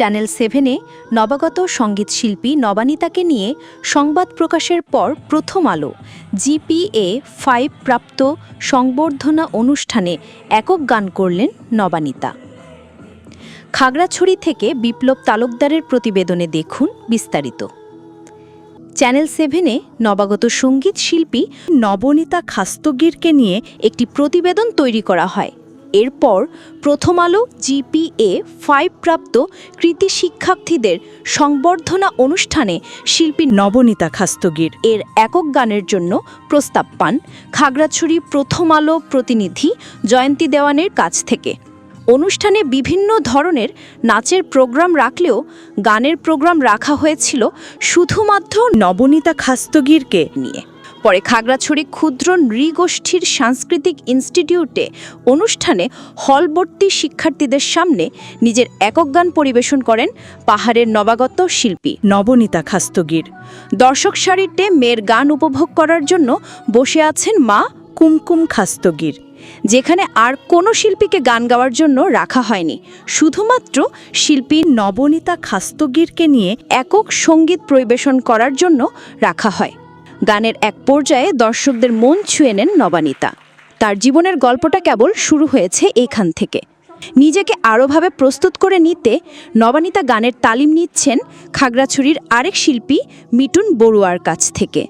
Channel সেভেনে নবাগত সংগীত শিল্পী নবানিতাকে নিয়ে সংবাদ প্রকাশের পর প্রথম আলো, জিপিএ ফাইভ প্রাপ্ত সংবর্ধনা অনুষ্ঠানে একক গান করলেন নবানিতা। খাগড়াছড়ি থেকে বিপ্লব তালুকদারের প্রতিবেদনে দেখুন বিস্তারিত। চ্যানেল সেভেনে নবাগত সংগীত শিল্পী নবনীতা খাস্তগিরকে নিয়ে একটি প্রতিবেদন তৈরি করা হয়। এরপর প্রথম আলো জিপিএ ফাইভ প্রাপ্ত কৃতি শিক্ষার্থীদের সংবর্ধনা অনুষ্ঠানে শিল্পী নবনীতা খাস্তগির। এর একক গানের জন্য প্রস্তাব পান খাগড়াছড়ি প্রথম আলো প্রতিনিধি জয়ন্তী দেওয়ানের কাছ থেকে। অনুষ্ঠানে বিভিন্ন ধরনের নাচের প্রোগ্রাম রাখলেও গানের প্রোগ্রাম রাখা হয়েছিল শুধুমাত্র নবনীতা খাস্তগিরকে নিয়ে। পরে খাগড়াছড়ি ক্ষুদ্র নৃগোষ্ঠীর সাংস্কৃতিক ইনস্টিটিউটে অনুষ্ঠানে হলবর্তী শিক্ষার্থীদের সামনে নিজের একক গান পরিবেশন করেন পাহাড়ের নবাগত শিল্পী নবনীতা খাস্তগির। দর্শক সারিতে মেয়ের গান উপভোগ করার জন্য বসে আছেন মা কুমকুম খাস্তগির। যেখানে আর কোনো শিল্পীকে গান গাওয়ার জন্য রাখা হয়নি। শুধুমাত্র শিল্পী নবনীতা খাস্তগিরকে নিয়ে একক সংগীত পরিবেশন করার জন্য রাখা হয়। গানের এক পর্যায়ে দর্শকদের মন ছুঁয়ে নেন নবানিতা। তার জীবনের গল্পটা কেবল শুরু হয়েছে এখান থেকে। নিজেকে আরোভাবে প্রস্তুত করে নিতে নবানিতা গানের তালিম নিচ্ছেন খাগড়াছড়ির আরেক শিল্পী মিটুন বড়ুয়ার কাছ থেকে।